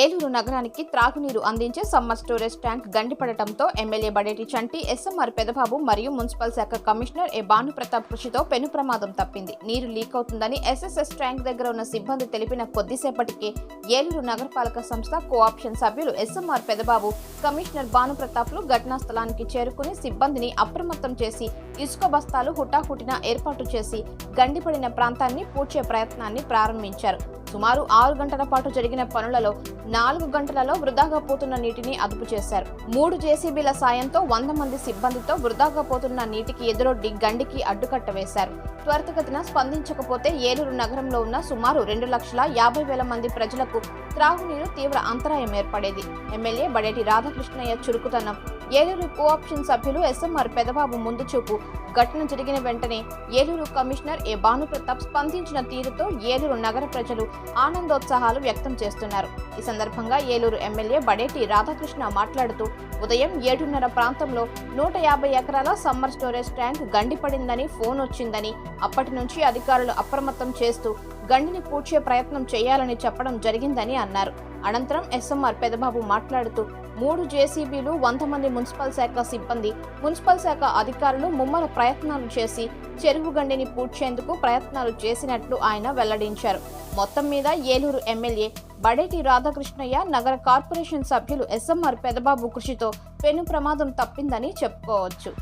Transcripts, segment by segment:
ఏలూరు నగరానికి త్రాగునీరు అందించే సమ్మర్ స్టోరేజ్ ట్యాంక్ గండిపడటంతో ఎమ్మెల్యే బడేటి చంటి ఎస్ఎంఆర్ పెదబాబు మరియు మున్సిపల్ శాఖ కమిషనర్ ఏ భానుప్రతాప్ కృషితో పెను ప్రమాదం తప్పింది. నీరు లీక్ అవుతుందని ఎస్ఎస్ఎస్ ట్యాంక్ దగ్గర ఉన్న సిబ్బంది తెలిపిన కొద్దిసేపటికే ఏలూరు నగరపాలక సంస్థ కోఆప్షన్ సభ్యులు ఎస్ఎంఆర్ పెదబాబు కమిషనర్ భానుప్రతాప్లు ఘటనా స్థలానికి చేరుకుని సిబ్బందిని అప్రమత్తం చేసి ఇసుక బస్తాలు హుటాహుటిన ఏర్పాటు చేసి గండిపడిన ప్రాంతాన్ని పూడ్చే ప్రయత్నాన్ని ప్రారంభించారు. సుమారు ఆరు గంటల పాటు జరిగిన పనులలో నాలుగు గంటలలో వృధాగా పోతున్న నీటిని అదుపు చేశారు. మూడు జేసీబీల సాయంతో వంద మంది సిబ్బందితో వృధాగా పోతున్న నీటికి ఎదురొడ్డి గండికి అడ్డుకట్ట వేశారు. త్వరితగతిన స్పందించకపోతే ఏలూరు నగరంలో ఉన్న సుమారు రెండు లక్షల యాభై వేల మంది ప్రజలకు త్రాగునీరు తీవ్ర అంతరాయం ఏర్పడేది. ఎమ్మెల్యే బడేటి రాధాకృష్ణయ్య చురుకుతనం. ఏలూరు కోఆప్షన్ సభ్యులు ఎస్ఎంఆర్ పెదబాబు ముందు చూపు. ఘటన జరిగిన వెంటనే ఏలూరు కమిషనర్ ఏ భానుప్రతాప్ స్పందించిన తీరుతో ఏలూరు నగర ప్రజలు ఆనందోత్సాహాలు వ్యక్తం చేస్తున్నారు. ఈ సందర్భంగా ఏలూరు ఎమ్మెల్యే బడేటి రాధాకృష్ణ మాట్లాడుతూ ఉదయం ఏడున్నర ప్రాంతంలో నూట యాభై ఎకరాల సమ్మర్ స్టోరేజ్ ట్యాంక్ గండిపడిందని ఫోన్ వచ్చిందని అప్పటి నుంచి అధికారులు అప్రమత్తం చేస్తూ గండిని పూడ్చే ప్రయత్నం చేయాలని చెప్పడం జరిగిందని అన్నారు. అనంతరం ఎస్ఎంఆర్ పెదబాబు మాట్లాడుతూ మూడు జేసీబీలు వంద మంది మున్సిపల్ శాఖ సిబ్బంది మున్సిపల్ శాఖ అధికారులు ముమ్మర ప్రయత్నాలు చేసి చెరువు గండిని పూడ్చేందుకు ప్రయత్నాలు చేసినట్లు ఆయన వెల్లడించారు. మొత్తం మీద ఏలూరు ఎమ్మెల్యే బడేటి రాధాకృష్ణయ్య నగర కార్పొరేషన్ సభ్యులు ఎస్ఎంఆర్ పెదబాబు కృషితో పెను ప్రమాదం తప్పిందని చెప్పుకోవచ్చు.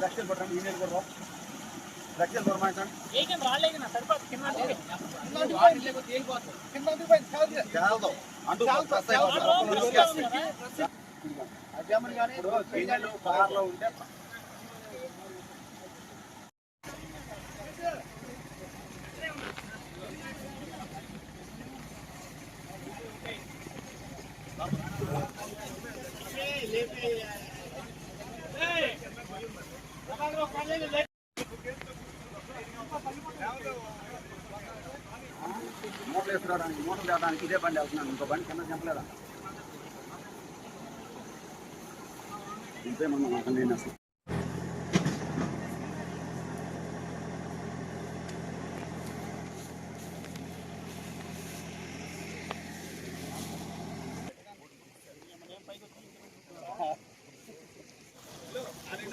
లక్షలు పట్టండి ఈమెయిల్ కూడా లక్షలు దొరమాయించండి చాలదు అంటూ కార్లో ఉంటే మూటలు వేసుకోవడానికి మూటలు తేవడానికి ఇదే బండి వెళ్తున్నాను. ఇంకో బండి కింద చెప్పలేదా? ఇంతేమన్నా నాకు నేను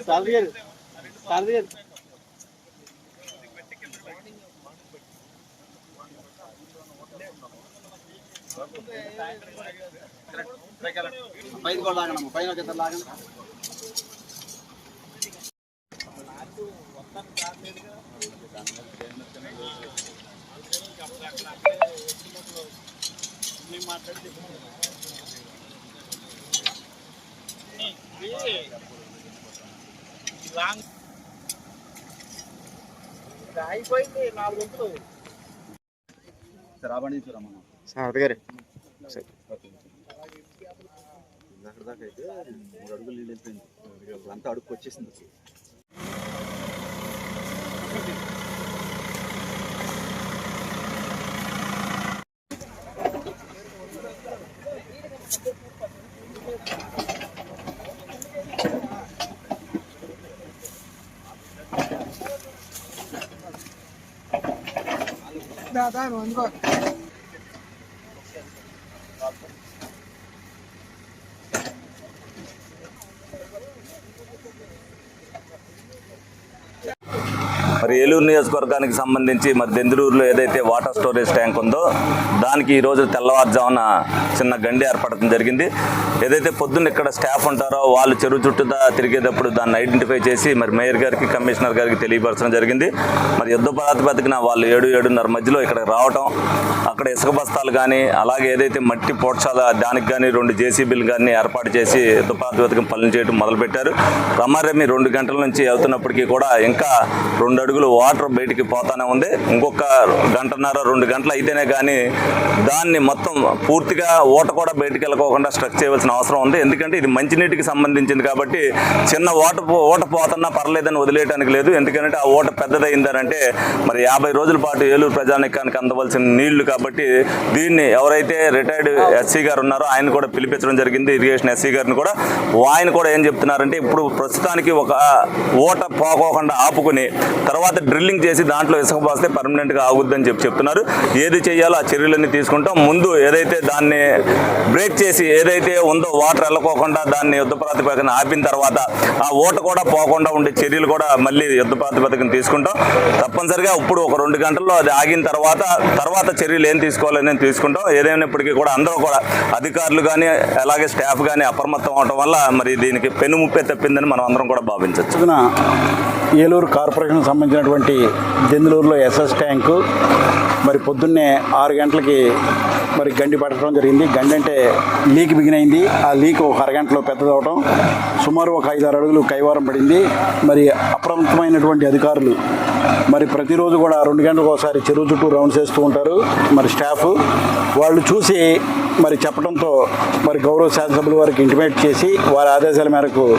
అసలు గారు గారు. పైన కూడా లాగండి పైన ఒక ఇద్దరు లాగండి. లాంగ్. అయిపోయింది నాలుగు వంతులు. సరే ఆ బండి తీసుకురమ్మా సారథి గారు. అక్కడ దాకా అయితే మూడు అడుగులు నీళ్ళు వెళ్ళిపోయింది. అంతా అడుగు వచ్చేసింది. 大家，大家，你。మరి ఏలూరు నియోజకవర్గానికి సంబంధించి మరి దెందులూరులో ఏదైతే వాటర్ స్టోరేజ్ ట్యాంక్ ఉందో దానికి ఈరోజు తెల్లవారుజామున చిన్న గండి ఏర్పడటం జరిగింది. ఏదైతే పొద్దున్న ఇక్కడ స్టాఫ్ ఉంటారో వాళ్ళు చెరువు చుట్టూతా తిరిగేటప్పుడు దాన్ని ఐడెంటిఫై చేసి మరి మేయర్ గారికి కమిషనర్ గారికి తెలియపరచడం జరిగింది. మరి యుద్ధ ప్రాతిపదికన వాళ్ళు ఏడు ఏడున్నర మధ్యలో ఇక్కడ రావటం అక్కడ ఇసుక బస్తాలు కానీ అలాగే ఏదైతే మట్టి పోట్సాల దానికి కానీ రెండు జేసీబీలు కానీ ఏర్పాటు చేసి యుద్ధ ప్రాతిపదికన పనులు చేయడం మొదలుపెట్టారు. రమారమి రెండు గంటల నుంచి అవుతున్నప్పటికీ కూడా ఇంకా రెండు అడుగులు వాటర్ బయటికి పోతానే ఉంది. ఇంకొక గంటన్నర రెండు గంటలు అయితేనే కానీ దాన్ని మొత్తం పూర్తిగా ఓట కూడా బయటికి వెళ్ళకోకుండా స్ట్రక్ చేయవలసిన అవసరం ఉంది. ఎందుకంటే ఇది మంచినీటికి సంబంధించింది కాబట్టి చిన్న ఓట ఓట పోతున్నా పర్లేదని వదిలేయడానికి లేదు. ఎందుకంటే ఆ ఓట పెద్దదైందనంటే మరి యాభై రోజుల పాటు ఏలూరు ప్రజానికానికి అందవలసిన నీళ్ళు కాబట్టి దీన్ని ఎవరైతే రిటైర్డ్ ఎస్సీ గారు ఉన్నారో ఆయన కూడా పిలిపించడం జరిగింది. ఇరిగేషన్ ఎస్సీ గారిని కూడా. ఆయన కూడా ఏం చెప్తున్నారంటే ఇప్పుడు ప్రస్తుతానికి ఒక ఓట పోకోకుండా ఆపుకుని తర్వాత తర్వాత డ్రిల్లింగ్ చేసి దాంట్లో ఇసుక పోస్తే పర్మనెంట్గా ఆగుద్దని చెప్పి చెప్తున్నారు. ఏది చేయాలో ఆ చర్యలన్నీ తీసుకుంటాం. ముందు ఏదైతే దాన్ని బ్రేక్ చేసి ఏదైతే ఉందో వాటర్ వెళ్ళకోకుండా దాన్ని యుద్ధ ప్రాతిపదికన ఆపిన తర్వాత ఆ ఓట కూడా పోకుండా ఉండే చర్యలు కూడా మళ్ళీ యుద్ధ ప్రాతిపదికన తీసుకుంటాం. తప్పనిసరిగా ఇప్పుడు ఒక రెండు గంటల్లో అది ఆగిన తర్వాత తర్వాత చర్యలు ఏం తీసుకోవాలని తీసుకుంటాం. ఏదైనప్పటికీ కూడా అందరూ కూడా అధికారులు కానీ అలాగే స్టాఫ్ కానీ అప్రమత్తం అవడం వల్ల మరి దీనికి పెను ముప్పే తప్పిందని మనం అందరం కూడా భావించవచ్చు. ఏలూరు కార్పొరేషన్ సంబంధించినటువంటి దెందులూరులో ఎస్ఎస్ ట్యాంకు. మరి పొద్దున్నే ఆరు గంటలకి మరి గండి పట్టడం జరిగింది. గండి అంటే లీక్ బిగినైంది ఆ లీక్ ఒక అరగంటలో పెద్దదవటం. సుమారు ఒక ఐదారు అడుగులు కైవారం పడింది. మరి అప్రమత్తమైనటువంటి అధికారులు మరి ప్రతిరోజు కూడా రెండు గంటలకు ఒకసారి చెరువు చుట్టూ రౌండ్స్ వేస్తూ ఉంటారు. మరి స్టాఫ్ వాళ్ళు చూసి మరి చెప్పడంతో మరి గౌరవ శాసనసభ్యుల వారికి ఇంటిమేట్ చేసి వారి ఆదేశాల మేరకు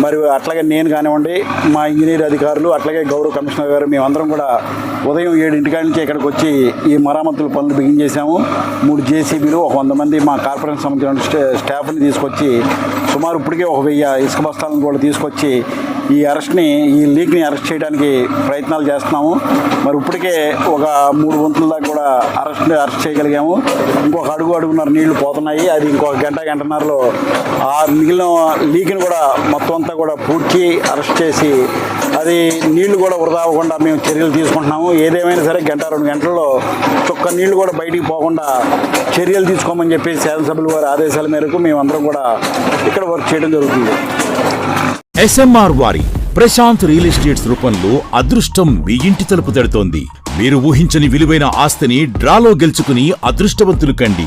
మరి అట్లాగే నేను కానివ్వండి మా ఇంజనీర్ అధికారులు అట్లాగే గౌరవ కమిషనర్ గారు మేమందరం కూడా ఉదయం ఏడింటికాడి నుంచి ఇక్కడికి వచ్చి ఈ మరామతుల పనులు బిగిన్ చేశాము. మూడు జేసీబీలు ఒక వంద మంది మా కార్పొరేషన్ సంబంధించిన స్టా- స్టాఫ్ని తీసుకొచ్చి సుమారు ఇప్పటికే ఒక వెయ్యి ఇసుక బస్తాలను కూడా తీసుకొచ్చి ఈ అరెస్ట్ని ఈ లీక్ని అరెస్ట్ చేయడానికి ప్రయత్నాలు చేస్తున్నాము. మరి ఇప్పటికే ఒక మూడు వంతుల దాకా కూడా అరెస్ట్ అరెస్ట్ చేయగలిగాము. ఇంకొక అడుగు గంటన్నర నీళ్ళు పోతున్నాయి. అది ఇంకొక గంట గంటన్నరలో ఆ మిగిలిన లీక్ని కూడా మొత్తం అంతా కూడా పూడ్చి అరెస్ట్ చేసి అది నీళ్ళు కూడా వృధా అవ్వకుండా మేము చర్యలు తీసుకుంటున్నాము. ఏదేమైనా సరే గంట రెండు గంటల్లో చొక్క నీళ్ళు కూడా బయటికి పోకుండా చర్యలు తీసుకోమని చెప్పి శాసనసభ్యుల వారి ఆదేశాల మేరకు మేమందరం కూడా ఇక్కడ వర్క్ చేయడం జరుగుతుంది. ఎస్ఎంఆర్ వారి ప్రశాంత్ రియల్ ఎస్టేట్స్ రూపంలో అదృష్టం మీ ఇంటి తలుపు తడుతోంది. మీరు ఊహించని విలువైన ఆస్తిని డ్రాలో గెలుచుకుని అదృష్టవంతులు కండి.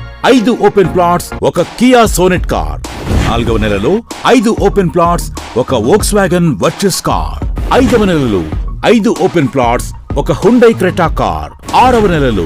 ఐదు ఓపెన్ ప్లాట్స్ ఒక కియా సోనెట్ కార్. నాలుగవ నెలలో ఐదు ఓపెన్ ప్లాట్స్ ఒక వోక్స్ వ్యాగన్ వర్చస్ కార్. ఐదవ నెలలో ఐదు ఓపెన్ ప్లాట్స్ ఒక హుండై క్రెటా కార్. ఆరవ నెలలో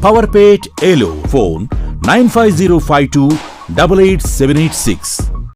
Powerpage ALO phone 95052 88786.